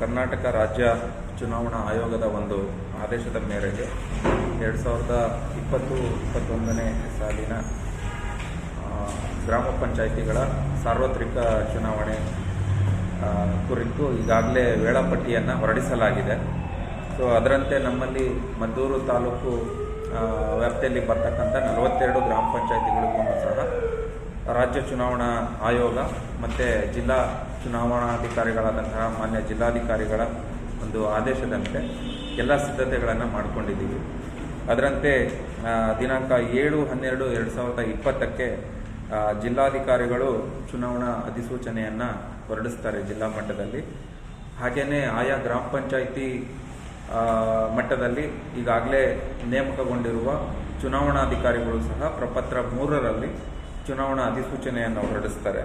ಕರ್ನಾಟಕ ರಾಜ್ಯ ಚುನಾವಣಾ ಆಯೋಗದ ಒಂದು ಆದೇಶದ ಮೇರೆಗೆ ಎರಡು ಸಾವಿರದ ಇಪ್ಪತ್ತು, ಇಪ್ಪತ್ತೊಂದನೇ ಸಾಲಿನ ಗ್ರಾಮ ಪಂಚಾಯಿತಿಗಳ ಸಾರ್ವತ್ರಿಕ ಚುನಾವಣೆ ಕುರಿತು ಈಗಾಗಲೇ ವೇಳಾಪಟ್ಟಿಯನ್ನು ಹೊರಡಿಸಲಾಗಿದೆ. ಸೊ ಅದರಂತೆ ನಮ್ಮಲ್ಲಿ ಮದ್ದೂರು ತಾಲೂಕು ವ್ಯಾಪ್ತಿಯಲ್ಲಿ ಬರ್ತಕ್ಕಂಥ ನಲವತ್ತೆರಡು ಗ್ರಾಮ ಪಂಚಾಯಿತಿಗಳಿಗೂ ಸಹ ರಾಜ್ಯ ಚುನಾವಣಾ ಆಯೋಗ ಮತ್ತು ಜಿಲ್ಲಾ ಚುನಾವಣಾಧಿಕಾರಿಗಳಾದಂತಹ ಮಾನ್ಯ ಜಿಲ್ಲಾಧಿಕಾರಿಗಳ ಒಂದು ಆದೇಶದಂತೆ ಎಲ್ಲ ಸಿದ್ಧತೆಗಳನ್ನು ಮಾಡಿಕೊಂಡಿದ್ದೀವಿ. ಅದರಂತೆ ದಿನಾಂಕ ಏಳು ಹನ್ನೆರಡು ಎರಡು ಸಾವಿರದ ಇಪ್ಪತ್ತಕ್ಕೆ ಜಿಲ್ಲಾಧಿಕಾರಿಗಳು ಚುನಾವಣಾ ಅಧಿಸೂಚನೆಯನ್ನು ಹೊರಡಿಸ್ತಾರೆ ಜಿಲ್ಲಾ ಮಟ್ಟದಲ್ಲಿ. ಹಾಗೆಯೇ ಆಯಾ ಗ್ರಾಮ ಪಂಚಾಯಿತಿ ಮಟ್ಟದಲ್ಲಿ ಈಗಾಗಲೇ ನೇಮಕಗೊಂಡಿರುವ ಚುನಾವಣಾಧಿಕಾರಿಗಳು ಸಹ ಪ್ರಪತ್ರ ಮೂರರಲ್ಲಿ ಚುನಾವಣಾ ಅಧಿಸೂಚನೆಯನ್ನು ಹೊರಡಿಸ್ತಾರೆ.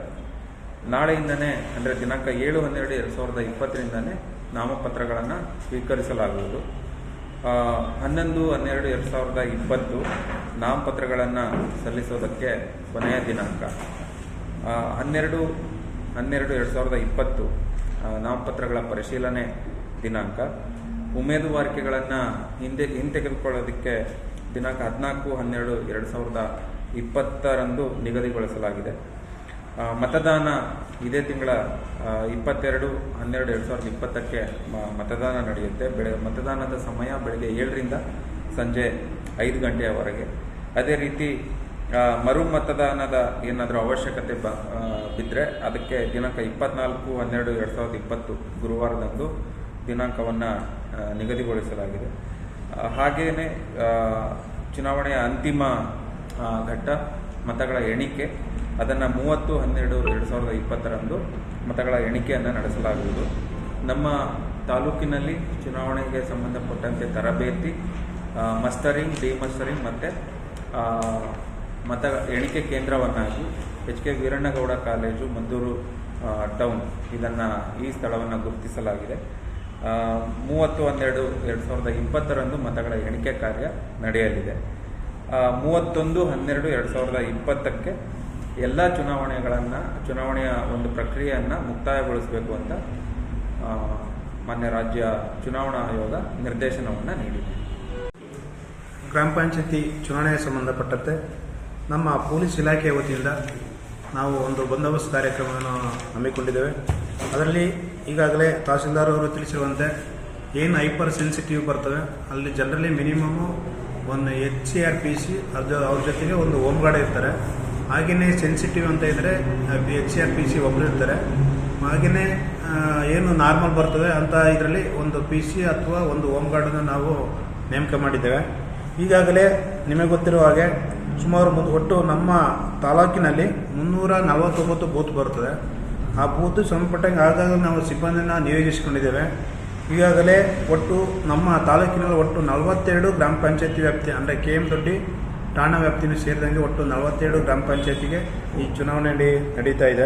ನಾಳೆಯಿಂದನೇ, ಅಂದರೆ ದಿನಾಂಕ ಏಳು ಹನ್ನೆರಡು ಎರಡು ಸಾವಿರದ ಇಪ್ಪತ್ತರಿಂದನೇ ನಾಮಪತ್ರಗಳನ್ನು ಸ್ವೀಕರಿಸಲಾಗುವುದು. ಹನ್ನೊಂದು ಹನ್ನೆರಡು ಎರಡು ಸಾವಿರದ ಇಪ್ಪತ್ತು ನಾಮಪತ್ರಗಳನ್ನು ಸಲ್ಲಿಸೋದಕ್ಕೆ ಕೊನೆಯ ದಿನಾಂಕ. ಹನ್ನೆರಡು ಹನ್ನೆರಡು ಎರಡು ಸಾವಿರದ ಇಪ್ಪತ್ತು ನಾಮಪತ್ರಗಳ ಪರಿಶೀಲನೆ ದಿನಾಂಕ. ಉಮೇದುವಾರಿಕೆಗಳನ್ನು ಹಿಂದೆ, ಹಿಂತೆಗೆದುಕೊಳ್ಳೋದಕ್ಕೆ ದಿನಾಂಕ ಹದಿನಾಲ್ಕು ಹನ್ನೆರಡು ಎರಡು ಸಾವಿರದ ಇಪ್ಪತ್ತರಂದು ನಿಗದಿಗೊಳಿಸಲಾಗಿದೆ. ಮತದಾನ ಇದೇ ತಿಂಗಳ ಇಪ್ಪತ್ತೆರಡು, ಹನ್ನೆರಡು, ಎರಡು ಸಾವಿರದ ಇಪ್ಪತ್ತಕ್ಕೆ ಮತದಾನ ನಡೆಯುತ್ತೆ. ಬೆಳೆ, ಮತದಾನದ ಸಮಯ ಬೆಳಗ್ಗೆ ಏಳರಿಂದ ಸಂಜೆ ಐದು ಗಂಟೆಯವರೆಗೆ. ಅದೇ ರೀತಿ ಮರು ಮತದಾನದ ಏನಾದರೂ ಅವಶ್ಯಕತೆ ಬ ಬಿದ್ದರೆ ಅದಕ್ಕೆ ದಿನಾಂಕ ಇಪ್ಪತ್ನಾಲ್ಕು, ಹನ್ನೆರಡು, ಎರಡು ಸಾವಿರದ ಇಪ್ಪತ್ತು ಗುರುವಾರದಂದು ದಿನಾಂಕವನ್ನು ನಿಗದಿಗೊಳಿಸಲಾಗಿದೆ. ಹಾಗೆಯೇ ಚುನಾವಣೆಯ ಅಂತಿಮ ಘಟ್ಟ ಮತಗಳ ಎಣಿಕೆ, ಅದನ್ನು ಮೂವತ್ತು, ಹನ್ನೆರಡು, ಎರಡು ಸಾವಿರದ ಇಪ್ಪತ್ತರಂದು ಮತಗಳ ಎಣಿಕೆಯನ್ನು ನಡೆಸಲಾಗುವುದು. ನಮ್ಮ ತಾಲೂಕಿನಲ್ಲಿ ಚುನಾವಣೆಗೆ ಸಂಬಂಧಪಟ್ಟಂತೆ ತರಬೇತಿ ಮಸ್ತರಿಂಗ್ ಡಿಮಸ್ಟರಿಂಗ್ ಮತ್ತು ಮತ ಎಣಿಕೆ ಕೇಂದ್ರವನ್ನಾಗಿ H K Veerannagowda college, Mandur town ಇದನ್ನು ಈ ಸ್ಥಳವನ್ನು ಗುರುತಿಸಲಾಗಿದೆ. ಮೂವತ್ತು, ಹನ್ನೆರಡು, ಎರಡು ಸಾವಿರದ ಇಪ್ಪತ್ತರಂದು ಮತಗಳ ಎಣಿಕೆ ಕಾರ್ಯ ನಡೆಯಲಿದೆ. ಮೂವತ್ತೊಂದು, ಹನ್ನೆರಡು, ಎರಡು ಸಾವಿರದ ಇಪ್ಪತ್ತಕ್ಕೆ ಎಲ್ಲ ಚುನಾವಣೆಗಳನ್ನು, ಚುನಾವಣೆಯ ಒಂದು ಪ್ರಕ್ರಿಯೆಯನ್ನು ಮುಕ್ತಾಯಗೊಳಿಸಬೇಕು ಅಂತ ಮಾನ್ಯ ರಾಜ್ಯ ಚುನಾವಣಾ ಆಯೋಗ ನಿರ್ದೇಶನವನ್ನು ನೀಡಿದೆ. ಗ್ರಾಮ ಪಂಚಾಯತಿ ಚುನಾವಣೆಗೆ ಸಂಬಂಧಪಟ್ಟಂತೆ ನಮ್ಮ ಪೊಲೀಸ್ ಇಲಾಖೆಯ ವತಿಯಿಂದ ನಾವು ಒಂದು ಬಂದೋಬಸ್ತ್ ಕಾರ್ಯಕ್ರಮವನ್ನು ಹಮ್ಮಿಕೊಂಡಿದ್ದೇವೆ. ಅದರಲ್ಲಿ ಈಗಾಗಲೇ ತಹಸೀಲ್ದಾರ್ ಅವರು ತಿಳಿಸಿರುವಂತೆ ಏನು ಹೈಪರ್ ಸೆನ್ಸಿಟಿವ್ ಬರ್ತವೆ, ಅಲ್ಲಿ ಜನರಲಿ ಮಿನಿಮಮ್ಮು ಒಂದು H C R P C ಅದು ಅವ್ರ ಜೊತೆಗೆ ಒಂದು ಹೋಮ್ ಗಾರ್ಡ್ ಇರ್ತಾರೆ. ಹಾಗೆಯೇ ಸೆನ್ಸಿಟಿವ್ ಅಂತ ಇದ್ದರೆ H C R P C ಒಬ್ಬರು ಇರ್ತಾರೆ. ಹಾಗೆಯೇ ಏನು ನಾರ್ಮಲ್ ಬರ್ತದೆ ಅಂತ ಇದರಲ್ಲಿ ಒಂದು ಪಿ ಸಿ ಅಥವಾ ಒಂದು ಹೋಮ್ ಗಾರ್ಡನ್ನು ನಾವು ನೇಮಕ ಮಾಡಿದ್ದೇವೆ. ಈಗಾಗಲೇ ನಿಮಗೆ ಗೊತ್ತಿರುವ ಹಾಗೆ ಸುಮಾರು ಒಟ್ಟು ನಮ್ಮ ತಾಲೂಕಿನಲ್ಲಿ ಮುನ್ನೂರ ನಲವತ್ತೊಂಬತ್ತು ಬೂತ್ ಬರ್ತದೆ. ಆ ಬೂತ್ ಸಂಬಂಧಪಟ್ಟಂಗೆ ಆಗಾಗ ನಾವು ಸಿಬ್ಬಂದಿನ ನಿಯೋಜಿಸಿಕೊಂಡಿದ್ದೇವೆ. ಈಗಾಗಲೇ ಒಟ್ಟು ನಮ್ಮ ತಾಲೂಕಿನಲ್ಲಿ ಒಟ್ಟು ನಲವತ್ತೆರಡು ಗ್ರಾಮ ಪಂಚಾಯತಿ ವ್ಯಾಪ್ತಿ, ಅಂದರೆ ಕೆ ಎಂ ದೊಡ್ಡಿ ಠಾಣಾ ವ್ಯಾಪ್ತಿನೂ ಸೇರಿದಂಗೆ ಒಟ್ಟು ನಲವತ್ತೆರಡು ಗ್ರಾಮ ಪಂಚಾಯತಿಗೆ ಈ ಚುನಾವಣೆ ನಡಿ- ನಡೀತಾ ಇದೆ.